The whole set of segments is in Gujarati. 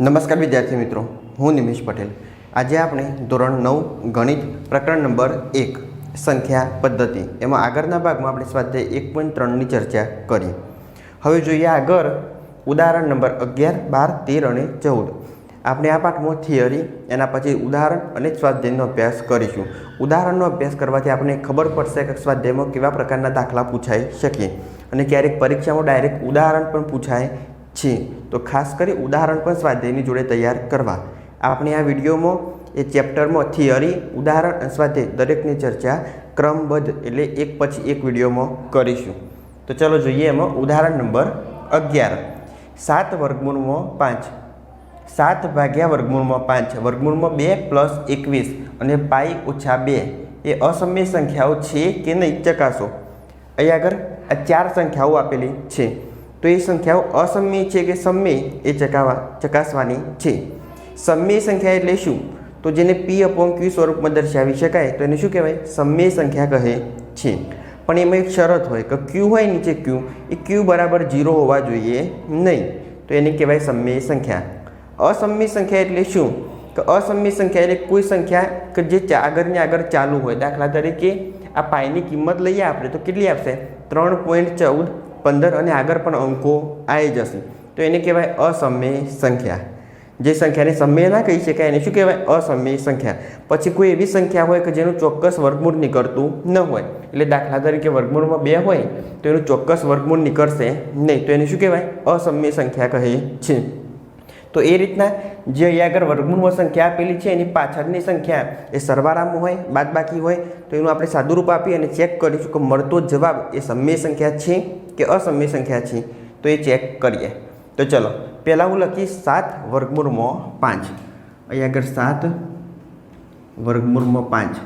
નમસ્કાર વિદ્યાર્થી મિત્રો, હું નિમેશ પટેલ. આજે આપણે ધોરણ નવ, ગણિત પ્રકરણ નંબર એક, સંખ્યા પદ્ધતિ, એમાં આગળના ભાગમાં આપણે સ્વાધ્યાય એક પોઈન્ટ ત્રણની ચર્ચા કરી. હવે જોઈએ આગળ ઉદાહરણ નંબર અગિયાર, બાર, તેર અને ચૌદ. આપણે આ પાઠમાં થિયરી, એના પછી ઉદાહરણ અને સ્વાધ્યાયનો અભ્યાસ કરીશું. ઉદાહરણનો અભ્યાસ કરવાથી આપણને ખબર પડશે કે સ્વાધ્યાયમાં કેવા પ્રકારના દાખલા પૂછાઈ શકે અને ક્યારેક પરીક્ષામાં ડાયરેક્ટ ઉદાહરણ પણ પૂછાય છે. તો ખાસ કરી ઉદાહરણ પણ સ્વાધ્યાયની જોડે તૈયાર કરવા. આપણે આ વિડીયોમાં, એ ચેપ્ટરમાં થિયરી, ઉદાહરણ અને સ્વાધ્યાય દરેકની ચર્ચા ક્રમબદ્ધ એટલે એક પછી એક વિડીયોમાં કરીશું. તો ચલો જોઈએ એમાં ઉદાહરણ નંબર અગિયાર. સાત વર્ગમૂળમાં પાંચ. સાત ભાગ્યા વર્ગમૂળમાં પાંચ. વર્ગમૂળમાં બે પ્લસ એકવીસ અને પાઈ ઓછા બે. એ અસમય સંખ્યાઓ છે કે નહીં ચકાસો? અહીંયા આગળ આ ચાર સંખ્યાઓ આપેલી છે. તો એ સંખ્યાઓ અસમય છે કે સમય એ ચકાવા ચકાસવાની છે. સમય સંખ્યા એટલે શું? તો જેને પી અપોન ક્યુ સ્વરૂપમાં દર્શાવી શકાય, તો એને શું કહેવાય? સમય સંખ્યા કહે છે. પણ એમાં એક શરત હોય કે ક્યુ હોય નીચે ક્યુ એ ક્યુ બરાબર ઝીરો હોવા જોઈએ નહીં. તો એને કહેવાય સમ્મેય સંખ્યા. અસમય સંખ્યા એટલે શું? કે અસમય સંખ્યા એટલે કોઈ સંખ્યા કે જે આગળને આગળની આગળ ચાલુ હોય. દાખલા તરીકે આ પાયની કિંમત લઈએ આપણે, તો કેટલી આપશે? ત્રણ પોઈન્ટ ચૌદ પંદર અને આગળ પણ અંકો આવી જશે. તો એને કહેવાય અસમય સંખ્યા. જે સંખ્યાને સમય ના કહી શકાય, એને શું કહેવાય? અસમય સંખ્યા. પછી કોઈ એવી સંખ્યા હોય કે જેનું ચોક્કસ વર્ગમૂળ નીકળતું ન હોય. એટલે દાખલા તરીકે વર્ગમૂળમાં બે હોય, તો એનું ચોક્કસ વર્ગમૂળ નીકળશે નહીં. તો એને શું કહેવાય? અસમય સંખ્યા કહે છે. તો એ રીતના જે અહીંયા આગળ વર્ગમૂળમાં સંખ્યા આપેલી છે, એની પાછળની સંખ્યા એ સરવાળામાં હોય, બાદબાકી હોય, તો એનું આપણે સાદુરૂપ આપી અને ચેક કરીશું કે મળતો જવાબ એ સમય સંખ્યા છે કે અસમય સંખ્યા છે. તો એ ચેક કરીએ. તો ચલો, પહેલાં હું લખીશ સાત વર્ગમૂળમાં પાંચ. અહીંયા આગળ સાત વર્ગમૂળમાં પાંચ.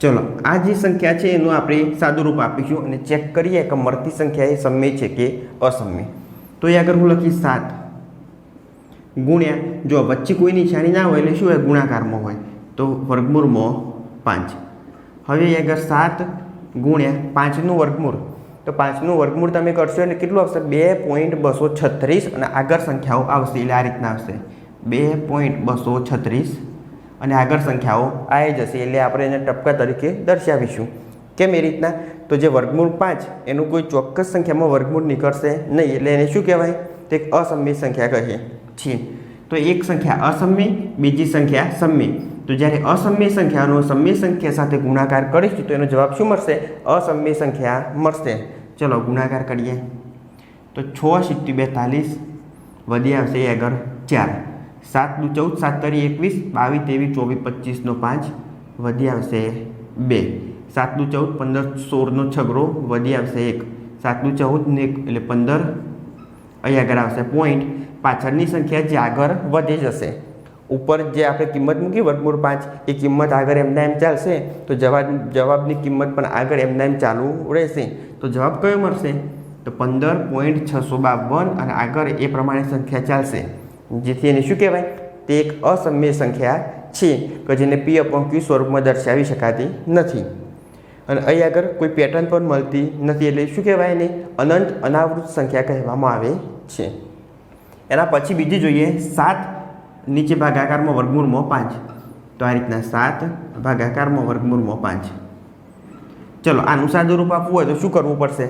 ચલો, આ જે સંખ્યા છે એનું આપણે સાદુરૂપ આપીશું અને ચેક કરીએ કે મળતી સંખ્યા એ સમય છે કે અસમ્ય. તો એ આગળ હું લખીશ સાત. ગુણ્યા. જો વચ્ચે કોઈ નિશાની ના હોય એટલે શું હોય? ગુણાકારમાં હોય. તો વર્ગમૂળમાં પાંચ. હવે આગળ સાત ગુણ્યા પાંચનું વર્ગમૂળ. તો પાંચનું વર્ગમૂળ તમે કરશો એટલે કેટલું આવશે? બે પોઈન્ટ બસો છત્રીસ અને આગળ સંખ્યાઓ આવશે. એટલે આ રીતના આવશે. બે પોઈન્ટ બસો છત્રીસ અને આગળ સંખ્યાઓ આવી જશે. એટલે આપણે એને ટપકા તરીકે દર્શાવીશું. કેમ એ રીતના? તો જે વર્ગમૂળ પાંચ, એનું કોઈ ચોક્કસ સંખ્યામાં વર્ગમૂળ નીકળશે નહીં. એટલે એને શું કહેવાય? તો એક અસમય સંખ્યા કહે છે. તો એક સંખ્યા અસમ્ય બીજી સંખ્યા સમ્ય તો જ્યારે અસમ્ય સંખ્યાનો સમય સંખ્યા સાથે ગુણાકાર કરીશું, તો એનો જવાબ શું મળશે? અસમ્ય સંખ્યા મળશે. ચલો ગુણાકાર કરીએ. તો છ સિત્તી બેતાલીસ વધી આવશે એ ચાર. સાત દુ ચૌદ, સાત તરી એકવીસ, બાવીસ ત્રેવીસ ચોવીસ પચીસનો પાંચ વધી આવશે બે. સાત દુ ચૌદ, પંદર સોળનો છગડો વધી આવશે એક. સાત દુ ચૌદ ને એક એટલે પંદર. અહીં આગળ આવશે પોઈન્ટ પાછળની સંખ્યા જે આગળ વધી જશે. ઉપર જે આપણે કિંમત મૂકી વર્ગમૂળ પાંચ, એ કિંમત આગળ એમના એમ ચાલશે. તો જવાબ, જવાબની કિંમત પણ આગળ એમના એમ ચાલુ રહેશે. તો જવાબ કયો મળશે? તો પંદર પોઈન્ટ છસો બાવન અને આગળ એ પ્રમાણે સંખ્યા ચાલશે. જેથી એને શું કહેવાય? તે એક અસમ્ય સંખ્યા છે કે જેને પી અપોન ક્યુ સ્વરૂપમાં દર્શાવી શકાતી નથી. અને અહીં આગળ કોઈ પેટર્ન પણ મળતી નથી એટલે શું કહેવાય એને? અનંત અનાવૃત સંખ્યા કહેવામાં આવે છે. એના પછી બીજી જોઈએ સાત નીચે ભાગાકારમાં વર્ગમૂળમાં પાંચ. તો આ રીતના સાત ભાગાકારમાં વર્ગમૂળમાં પાંચ. ચલો આનું સાદુરૂપ આપવું હોય તો શું કરવું પડશે?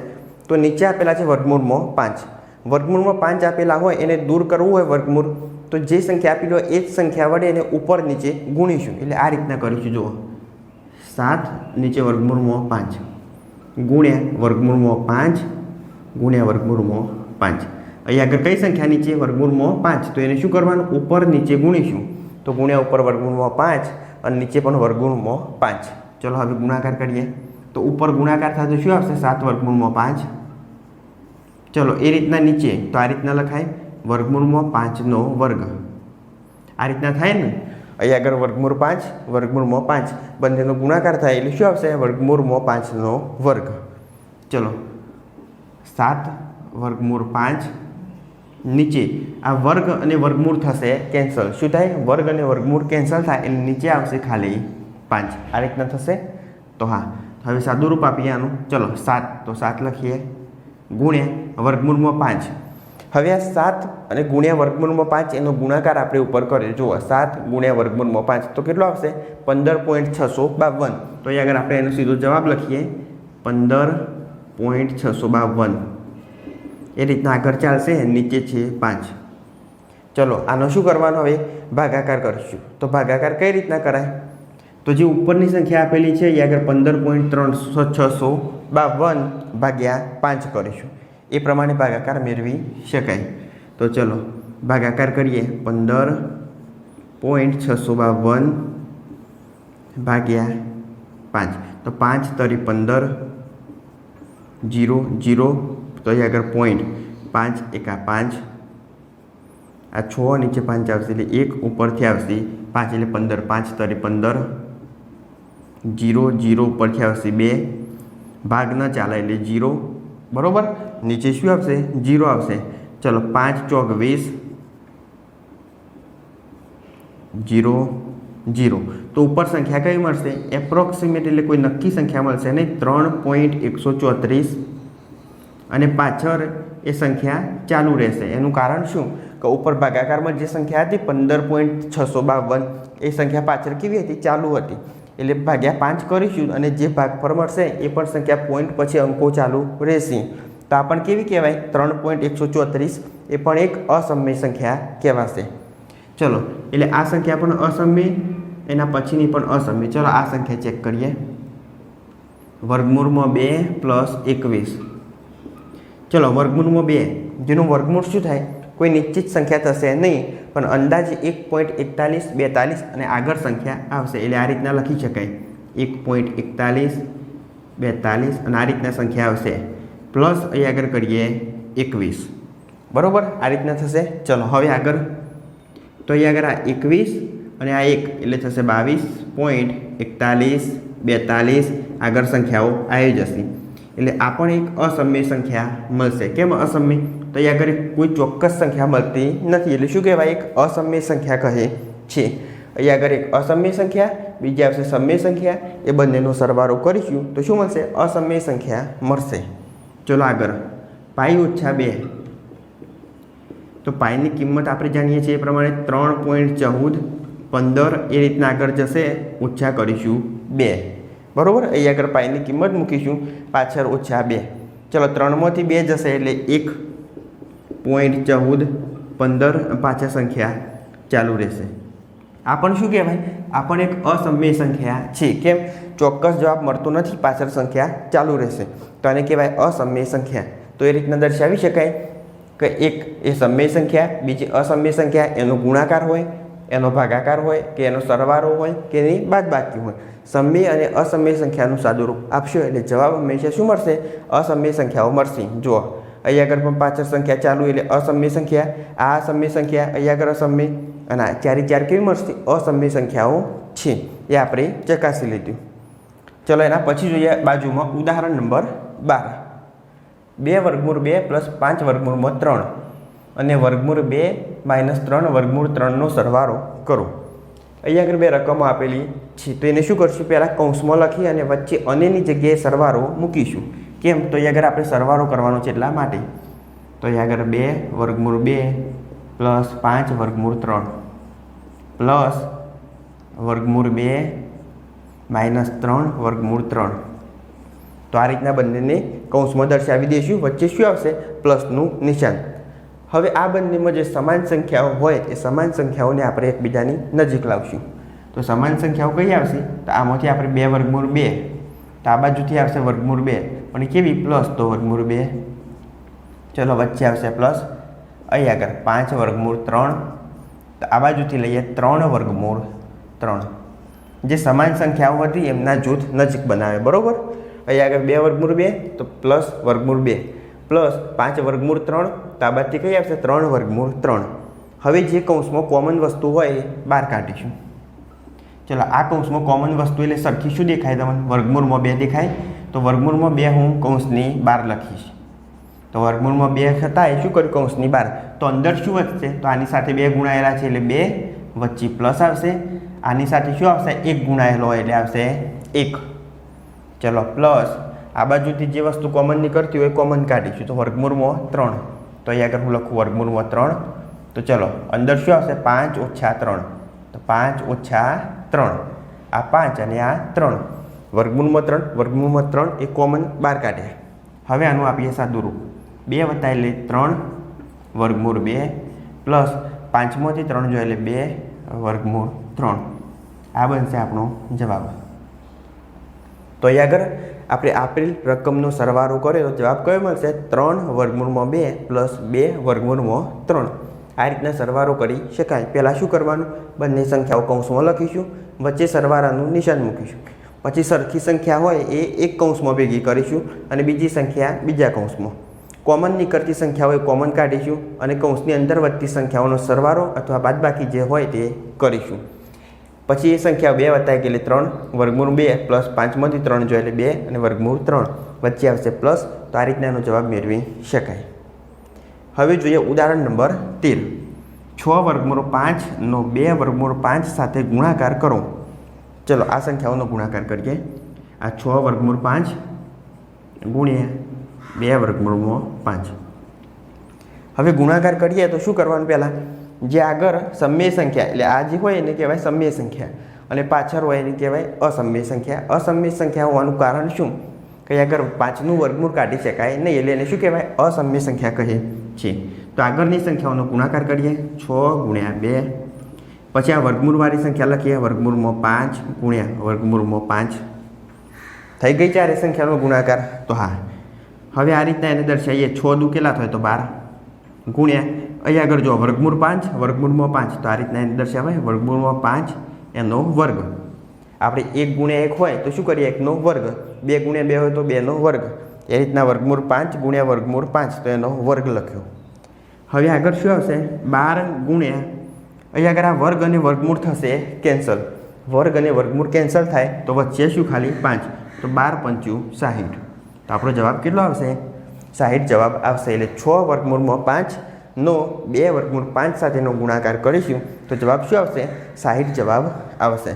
તો નીચે આપેલા છે વર્ગમૂળમાં પાંચ. વર્ગમૂળમાં પાંચ આપેલા હોય એને દૂર કરવું હોય વર્ગમૂળ, તો જે સંખ્યા આપેલી હોય એ જ સંખ્યા વડે એને ઉપર નીચે ગુણીશું. એટલે આ રીતના કરીશું, જુઓ. સાત નીચે વર્ગમૂળમાં પાંચ. ગુણ્યા વર્ગમૂળમાં પાંચ, ગુણ્યા વર્ગમૂળમાં પાંચ. અહીં આગળ કઈ સંખ્યા નીચે વર્ગમૂળમાં પાંચ. તો એને શું કરવાનું? ઉપર નીચે ગુણીશું. તો ગુણ્યા ઉપર વર્ગમૂળમાં પાંચ અને નીચે પણ વર્ગમૂળમાં પાંચ. ચલો હવે ગુણાકાર કરીએ. તો ઉપર ગુણાકાર થાય તો શું આવશે? સાત વર્ગમૂળમાં પાંચ. ચલો, એ રીતના નીચે. તો આ રીતના લખાય, વર્ગમૂળમાં પાંચનો વર્ગ. આ રીતના થાય ને? અહીં આગળ વર્ગમૂળ પાંચ, વર્ગમૂળમાં પાંચ. બંનેનો ગુણાકાર થાય એટલે શું આવશે? વર્ગમૂળમાં પાંચનો વર્ગ. ચલો, સાત વર્ગમૂળ પાંચ નીચે. આ વર્ગ અને વર્ગમૂળ થશે કેન્સલ શું થાય? વર્ગ અને વર્ગમૂળ કેન્સલ થાય, એટલે નીચે આવશે ખાલી પાંચ. આ રીતના થશે? તો હા. હવે સાદુરૂપ આપીએ આનું. ચલો, સાત. તો સાત લખીએ. ગુણ્યા વર્ગમૂળમાં પાંચ. હવે આ સાત અને ગુણ્યા વર્ગમૂળમાં પાંચ, એનો ગુણાકાર આપણે ઉપર કર્યો જુઓ, સાત ગુણ્યા વર્ગમૂળમાં પાંચ. તો કેટલો આવશે? પંદર પોઈન્ટ છસો બાવન. તો અહીં આગળ આપણે એનો સીધો જવાબ લખીએ. પંદર પોઈન્ટ છસો બાવન. એ રીતના આગળ ચાલશે, નીચે છે પાંચ. ચલો, આનો શું કરવાનો હવે? ભાગાકાર કરીશું. તો ભાગાકાર કઈ રીતના કરાય? તો જે ઉપરની સંખ્યા આપેલી છે, એ આગળ પંદર પોઈન્ટ ત્રણસો છસો બાવન ભાગ્યા પાંચ કરીશું. એ પ્રમાણે ભાગાકાર મેળવી શકાય. તો ચલો, ભાગાકાર કરીએ. પંદર પોઈન્ટ છસો બાવન ભાગ્યા પાંચ. તો પાંચ તરી પંદર, જીરો જીરો તો અહીં આગળ પોઈન્ટ પાંચ એકા પાંચ. આ છ નીચે પાંચ આવશે એટલે એક ઉપરથી આવશે પાંચ એટલે પંદર. પાંચ તરી પંદર. જીરો જીરો ઉપરથી આવશે બે. ભાગ ન ચાલે એટલે જીરો. બરાબર? નીચે શું આવશે? જીરો આવશે. ચલો પાંચ ચોક વીસ. Zero zero. તો ઉપર સંખ્યા કઈ મળશે? એપ્રોક્સિમેટ એટલે કોઈ નક્કી સંખ્યા મળશે નહીં. ત્રણ પોઈન્ટ એકસો ચોત્રીસ. અને પાછળ એ સંખ્યા ચાલુ રહેશે. એનું કારણ શું? કે ઉપર ભાગાકારમાં જે સંખ્યા હતી પંદર પોઈન્ટ છસો બાવન, એ સંખ્યા પાછળ કેવી હતી? ચાલુ હતી. એટલે ભાગ્યા પાંચ કરીશું અને જે ભાગ પર મળશે એ પણ સંખ્યા પોઈન્ટ પછી અંકો ચાલુ રહેશે. તો આ પણ કેવી કહેવાય? ત્રણ પોઈન્ટ એકસો ચોત્રીસ, એ પણ એક અસમય સંખ્યા કહેવાશે. ચલો, એટલે આ સંખ્યા પણ અસમય, એના પછીની પણ અસમય. ચલો આ સંખ્યા ચેક કરીએ. વર્ગમૂળમાં બે પ્લસ એકવીસ. ચલો, વર્ગમૂળમાં બે. જેનું વર્ગમૂળ શું થાય? કોઈ નિશ્ચિત સંખ્યા થશે નહીં, પણ અંદાજે એક પોઈન્ટ એકતાલીસ, બેતાલીસ અને આગળ સંખ્યા આવશે. એટલે આ રીતના લખી શકાય. એક પોઈન્ટ એકતાલીસ, બેતાલીસ અને આ રીતના સંખ્યા આવશે. પ્લસ અહીં આગળ કરીએ એકવીસ. બરાબર? આ રીતના થશે. ચલો, હવે આગળ. તો અહીં આગળ આ એકવીસ અને આ એક, એટલે થશે બાવીસ પોઈન્ટ એકતાલીસ, બેતાલીસ. આગળ સંખ્યાઓ આવી જશે એટલે આ પણ એક અસમ્ય સંખ્યા મળશે. કેમ અસમ્ય? તો અહીં આગળ કોઈ ચોક્કસ સંખ્યા મળતી નથી. એટલે શું કહેવાય? એક અસમ્ય સંખ્યા કહે છે. અહીંયા આગળ એક અસમ્ય સંખ્યા, બીજી આવશે સમય સંખ્યા. એ બંનેનો સરવાળો કરીશું તો શું મળશે? અસમ્ય સંખ્યા મળશે. ચલો આગળ. પાઈ ઓછા બે. તો પાઈની કિંમત આપણે જાણીએ છીએ એ પ્રમાણે ત્રણ પોઈન્ટ ચૌદ પંદર એ રીતના આગળ જશે. ઓછા કરીશું બે. બરાબર? અહીં આગળ પાઈની કિંમત મૂકીશું પાછળ ઓછા બે. ચલો, ત્રણમાંથી બે જશે એટલે એક પોઈન્ટ ચૌદ, પંદર પાછા સંખ્યા ચાલુ રહેશે. આ પણ શું કહેવાય? આ પણ એક અસમ્ય સંખ્યા છે. કેમ? ચોક્કસ જવાબ મળતો નથી. પાછળ સંખ્યા ચાલુ રહેશે. તો આને કહેવાય અસમ્ય સંખ્યા. તો એ રીતના દર્શાવી શકાય કે એક એ સમય સંખ્યા, બીજી અસમ્ય સંખ્યા, એનો ગુણાકાર હોય એનો ભાગાકાર હોય કે એનો સરવાળો હોય કે એની બાદબાકી હોય. સમય અને અસમય સંખ્યાનું સાદુરૂપ આપશો એટલે જવાબ હંમેશા શું મળશે? અસમય સંખ્યાઓ મળશે. જુઓ, અહીંયા આગળ પણ પાછળ સંખ્યા ચાલુ એટલે અસમય સંખ્યા, આ અસમય સંખ્યા, અહીંયા આગળ અસમય અને આ ચારે ચાર કેવી મળશે? અસમય સંખ્યાઓ છે. એ આપણે ચકાસી લીધું. ચલો એના પછી જોઈએ બાજુમાં ઉદાહરણ નંબર બાર. બે વર્ગમૂળ બે પ્લસ પાંચ વર્ગમૂળમાં ત્રણ. અને વર્ગમૂળ બે માઇનસ ત્રણ, વર્ગમૂળ ત્રણનો સરવાળો કરો. અહીંયા આગળ બે રકમો આપેલી છે. તો એને શું કરશું? પહેલાં કૌંસમાં લખી અને વચ્ચે અનેની જગ્યાએ સરવાળો મૂકીશું. કેમ? તો અહીંયા આગળ આપણે સરવાળો કરવાનો છે એટલા માટે. તો અહીંયા આગળ બે, વર્ગમૂળ બે, પ્લસ પાંચ, વર્ગમૂળ ત્રણ. પ્લસ વર્ગમૂળ બે, માઇનસ ત્રણ, વર્ગમૂળ ત્રણ. તો આ રીતના બંનેને કૌંસમાં દર્શાવી દઈશું. વચ્ચે શું આવશે? પ્લસનું નિશાન. હવે આ બંનેમાં જે સમાન સંખ્યાઓ હોય, એ સમાન સંખ્યાઓને આપણે એકબીજાની નજીક લાવશું. તો સમાન સંખ્યાઓ કઈ આવશે? તો આમાંથી આપણે બે વર્ગમૂળ બે. તો આ બાજુથી આવશે વર્ગમૂળ બે. પણ કેવી? પ્લસ તો વર્ગમૂળ બે. ચલો, વચ્ચે આવશે પ્લસ. અહીં આગળ પાંચ વર્ગમૂળ ત્રણ. તો આ બાજુથી લઈએ ત્રણ વર્ગમૂળ ત્રણ. જે સમાન સંખ્યાઓ હતી, એમના જૂથ નજીક બનાવે. બરાબર? અહીં આગળ બે વર્ગમૂળ બે, તો પ્લસ વર્ગમૂળ બે. પ્લસ પાંચ વર્ગમૂળ ત્રણ તો આ બાજુથી કઈ આવશે? ત્રણ વર્ગમૂળ ત્રણ. હવે જે કૌંસમાં કોમન વસ્તુ હોય એ બહાર કાઢીશું. ચલો, આ કૌંસમાં કોમન વસ્તુ એટલે સરખી શું દેખાય તમને? વર્ગમૂળમાં બે દેખાય. તો વર્ગમૂળમાં બે હું કૌંસની બહાર લખીશ. તો વર્ગમૂળમાં બે થતાં એ શું કર્યું? કૌંસની બહાર. તો અંદર શું વધશે? તો આની સાથે બે ગુણાયેલા છે એટલે બે વચ્ચે પ્લસ આવશે. આની સાથે શું આવશે? એક ગુણાયેલો એટલે આવશે એક. ચલો પ્લસ આ બાજુથી જે વસ્તુ કોમન નીકળતી હોય કોમન કાઢીશું. તો વર્ગમૂળમાં ત્રણ. તો અહીં આગળ હું લખું વર્ગમૂળમાં ત્રણ. તો ચલો, અંદર શું આવશે? પાંચ ઓછા ત્રણ. તો પાંચ ઓછા ત્રણ. આ પાંચ અને આ ત્રણ. વર્ગમૂળમાં ત્રણ વર્ગમૂળમાં ત્રણ એ કોમન બહાર કાઢ્યા હવે આનું આપીએ સાદુરૂપ. બે વત્તા એટલે ત્રણ, વર્ગમૂળ બે, પ્લસ પાંચમાંથી ત્રણ જો એટલે બે, વર્ગમૂળ ત્રણ. આ બનશે આપણો જવાબ. તો અહીં આગળ આપણે આપેલ રકમનો સરવાળો કરીએ તો જવાબ કયો મળશે? ત્રણ વર્ગમૂળમાં બે પ્લસ બે વર્ગમૂળમાં ત્રણ. આ રીતના સરવાળો કરી શકાય. પહેલાં શું કરવાનું? બંને સંખ્યાઓ કૌંસમાં લખીશું. વચ્ચે સરવાળાનું નિશાન મૂકીશું. પછી સરખી સંખ્યા હોય એ એક કૌંસમાં ભેગી કરીશું અને બીજી સંખ્યા બીજા કૌંસમાં. કોમન નીકળતી સંખ્યા હોય કોમન કાઢીશું અને કૌંસની અંદર વધતી સંખ્યાઓનો સરવાળો અથવા બાદબાકી જે હોય તે કરીશું. પછી એ સંખ્યા બે વત્તા એક એટલે ત્રણ, વર્ગમૂળ બે પ્લસ પાંચમાંથી ત્રણ જોઈએ એટલે બે અને વર્ગમૂળ ત્રણ. વચ્ચે આવશે પ્લસ, તો આ રીતના એનો જવાબ મેળવી શકાય. હવે જોઈએ ઉદાહરણ નંબર તેર. છ વર્ગમૂળ પાંચનો બે વર્ગમૂળ પાંચ સાથે ગુણાકાર કરો. ચલો, આ સંખ્યાઓનો ગુણાકાર કરીએ. આ છ વર્ગમૂળ પાંચ ગુણ્યા બે વર્ગમૂળમાં પાંચ. હવે ગુણાકાર કરીએ તો શું કરવાનું પહેલાં? જે આગળ સમય સંખ્યા, એટલે આ જે હોય એને કહેવાય સમય સંખ્યા. અને પાછળ હોય એને કહેવાય અસમય સંખ્યા. અસમ્ય સંખ્યા હોવાનું કારણ શું? કે આગળ પાંચનું વર્ગમૂળ કાઢી શકાય નહીં, એટલે એને શું કહેવાય? અસમ્ય સંખ્યા કહે છે. તો આગળની સંખ્યાઓનો ગુણાકાર કરીએ. છ ગુણ્યા બે. પછી આ વર્ગમૂળવાળી સંખ્યા લખીએ. વર્ગમૂળમાં પાંચ ગુણ્યા વર્ગમૂળમાં પાંચ. થઈ ગઈ ચારે સંખ્યાનો ગુણાકાર? તો હા. હવે આ રીતના એને દર્શાવીએ. છ દુ કેટલા થાય? તો બાર. ગુણ્યા અહીંયા આગળ જો વર્ગમૂળ પાંચ, વર્ગમૂળમાં પાંચ, તો આ રીતના એને દર્શાવાય. વર્ગમૂળમાં પાંચ, એનો વર્ગ. આપણે એક ગુણ્યા એક હોય તો શું કરીએ? એકનો વર્ગ. બે ગુણ્યા બે હોય તો બેનો વર્ગ. એ રીતના વર્ગમૂળ પાંચ ગુણ્યા વર્ગમૂળ પાંચ, તો એનો વર્ગ લખ્યો. હવે આગળ શું આવશે? બાર ગુણ્યા અહીંયા આગળ આ વર્ગ અને વર્ગમૂળ થશે કેન્સલ. વર્ગ અને વર્ગમૂળ કેન્સલ થાય તો વચ્ચે શું ખાલી? પાંચ. તો બાર પંચું સાહીઠ. તો આપણો જવાબ કેટલો આવશે? સાહીઠ જવાબ આવશે એટલે છ વર્ગમૂળમાં પાંચ નો બે વર્ગમૂળ પાંચ સાથેનો ગુણાકાર કરીશું, તો જવાબ શું આવશે? સાહીઠ જવાબ આવશે.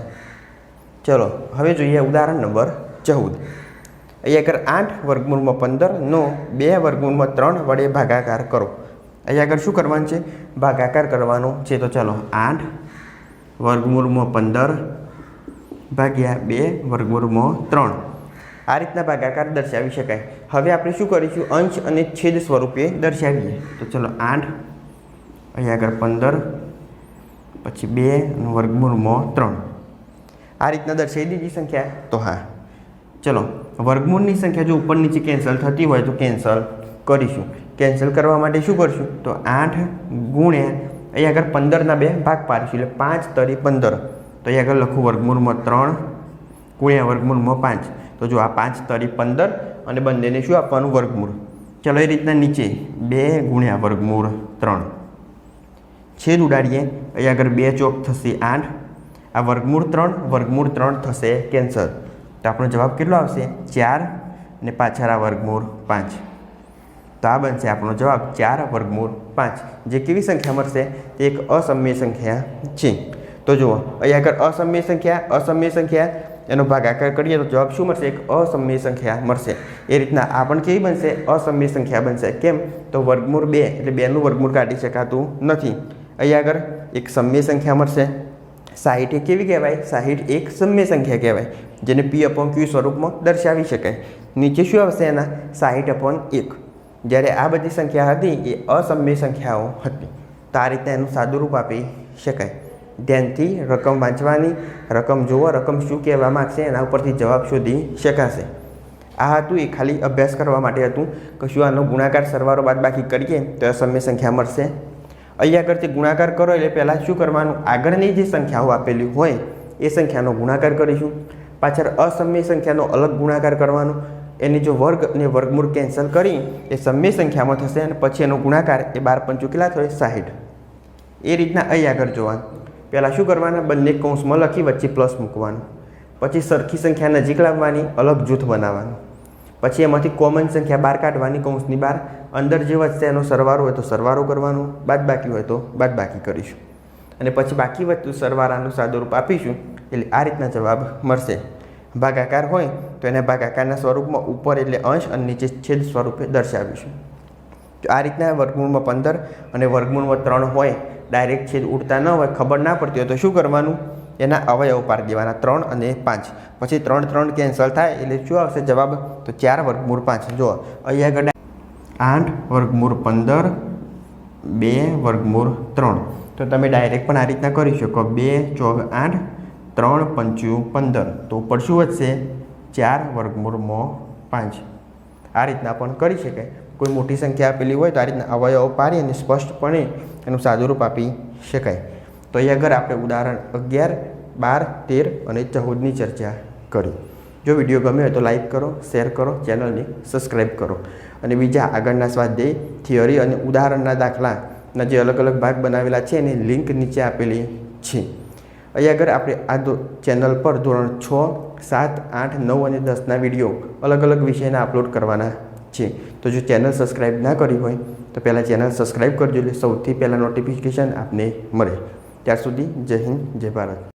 ચલો, હવે જોઈએ ઉદાહરણ નંબર ચૌદ. અહીંયા આગળ આઠ વર્ગમૂળમાં પંદરનો બે વર્ગમૂળમાં ત્રણ વડે ભાગાકાર કરો. અહીંયા આગળ શું કરવાનું છે? ભાગાકાર કરવાનો છે. તો ચલો, આઠ વર્ગમૂળમાં પંદર ભાગ્યા બે વર્ગમૂળમાં ત્રણ. આ રીતના ભાગાકાર દર્શાવી શકાય. હવે આપણે શું કરીશું? અંશ અને છેદ સ્વરૂપે દર્શાવીએ. તો ચલો આઠ અહીંયા આગળ પંદર, પછી બે અને વર્ગમૂળમાં ત્રણ. આ રીતના દર્શાવી દીધી સંખ્યા? તો હા. ચલો, વર્ગમૂળની સંખ્યા જો ઉપર નીચે કેન્સલ થતી હોય તો કેન્સલ કરીશું. કેન્સલ કરવા માટે શું કરશું? તો આઠ ગુણ્યા અહીંયા આગળ પંદરના બે ભાગ પાડીશું એટલે પાંચ તરી પંદર. તો અહીંયા આગળ લખું વર્ગમૂળમાં ત્રણ ગુણ્યા વર્ગમૂળમાં પાંચ. તો જો આ પાંચ તરી પંદર અને બંનેને શું આપવાનું? વર્ગમૂળ. ચલો એ રીતના નીચે બે ગુણ્યા વર્ગમૂળ ત્રણ. છેદ ઉડાડીએ. અહીંયા આગળ બે ચોક થશે આઠ. આ વર્ગમૂળ ત્રણ વર્ગમૂળ ત્રણ થશે કેન્સલ. તો આપણો જવાબ કેટલો આવશે? ચાર અને પાછળ આ વર્ગમૂળ પાંચ. તો આ બનશે આપણો જવાબ ચાર, વર્ગમૂળ પાંચ. જે કેવી સંખ્યા મળશે? તે એક અસમ્ય સંખ્યા છે. તો જુઓ અહીંયા આગળ અસમ્ય સંખ્યા અસમ્ય સંખ્યા એનો ભાગાકાર કરીએ તો જવાબ શું મળશે? એક અસમ્ય સંખ્યા મળશે. એ રીતના આ પણ કેવી બનશે? અસમ્ય સંખ્યા બનશે. કેમ? તો વર્ગમૂળ બે, એટલે બેનું વર્ગમૂળ કાઢી શકાતું નથી. અહીંયા આગળ એક સમ્ય સંખ્યા મળશે. સાહીઠ એ કેવી કહેવાય? સાહીઠ એક સમ્ય સંખ્યા કહેવાય, જેને પી અપોન ક્યુ સ્વરૂપમાં દર્શાવી શકાય. નીચે શું આવશે એના? સાહીઠ અપોન એક. જ્યારે આ બધી સંખ્યા હતી, એ અસમ્ય સંખ્યાઓ હતી. તો આ રીતે એનું સાદુરૂપ આપી શકાય. ધ્યાનથી રકમ વાંચવાની, રકમ જુઓ, રકમ શું કહેવા માગશે, એના ઉપરથી જવાબ શોધી શકાશે. આ હતું એ ખાલી અભ્યાસ કરવા માટે હતું. કે શું આનો ગુણાકાર સરવારો બાદ બાકી કરીએ તો અસમ્ય સંખ્યા મળશે. અહીંયા આગળથી ગુણાકાર કરો એટલે પહેલાં શું કરવાનું? આગળની જે સંખ્યાઓ આપેલી હોય, એ સંખ્યાનો ગુણાકાર કરીશું. પાછળ અસમ્ય સંખ્યાનો અલગ ગુણાકાર કરવાનો. એની જો વર્ગ અને વર્ગમૂળ કેન્સલ કરી, એ સમય સંખ્યામાં થશે અને પછી એનો ગુણાકાર એ બાર પંચું કેટલા થશે સાહીઠ. એ રીતના અહીં આગળ જોવાનું. પહેલાં શું કરવાના? બંને કૌંસમાં લખી વચ્ચે પ્લસ મૂકવાનું. પછી સરખી સંખ્યા નજીક લાવવાની, અલગ જૂથ બનાવવાનું. પછી એમાંથી કોમન સંખ્યા બહાર કાઢવાની, કૌંસની બહાર. અંદર જે વધશે એનો સરવારો હોય તો સરવારો કરવાનો, બાદ બાકી હોય તો બાદ બાકી કરીશું. અને પછી બાકી વધતું સરવાળાનું સાદુરૂપ આપીશું, એટલે આ રીતના જવાબ મળશે. ભાગાકાર હોય તો એને ભાગાકારના સ્વરૂપમાં ઉપર એટલે અંશ અને નીચે છેદ સ્વરૂપે દર્શાવીશું. તો આ રીતના વર્ગમૂળમાં પંદર અને વર્ગમૂળમાં ત્રણ હોય ડાયરેક્ટ છેદ ઉડતા ન હોય, ખબર ના પડતી હોય તો શું કરવાનું? એના અવયવ પાડી દેવાના, ત્રણ અને પાંચ. પછી ત્રણ ત્રણ કેન્સલ થાય એટલે શું આવશે જવાબ? તો ચાર વર્ગમૂળ પાંચ. જો અહીંયા આગળ આઠ વર્ગમૂળ પંદર, બે વર્ગમૂળ ત્રણ. તો તમે ડાયરેક્ટ પણ આ રીતના કરી શકો. બે, ચોગ, આઠ, ત્રણ, પંચું, પંદર. તો ઉપર શું વધશે? ચાર વર્ગમૂળમાં પાંચ. આ રીતના પણ કરી શકાય. કોઈ મોટી સંખ્યા આપેલી હોય તો આ રીતના અવયવ પાડી અને સ્પષ્ટપણે એનું સાદુરૂપ આપી શકાય. તો અહીં આગળ આપણે ઉદાહરણ અગિયાર, બાર, તેર અને ચૌદની ચર્ચા કરી. જો વીડિયો ગમ્યો હોય તો લાઈક કરો, શેર કરો, ચેનલને સબસ્ક્રાઈબ કરો. અને બીજા આગળના સ્વાધ્યાય, થિયરી અને ઉદાહરણના દાખલાના જે અલગ અલગ ભાગ બનાવેલા છે એની લિંક નીચે આપેલી છે. અહીં આગળ આપણે આ ચેનલ પર ધોરણ છ, સાત, આઠ, નવ અને દસના વીડિયો અલગ અલગ વિષયના અપલોડ કરવાના છે. તો જો ચેનલ સબસ્ક્રાઈબ ના કરી હોય, તો પહેલાં ચેનલ સબસ્ક્રાઈબ કરજો એટલે સૌથી પહેલાં નોટિફિકેશન આપને મળે. ત્યાર સુધી જય હિન્દ, જય ભારત.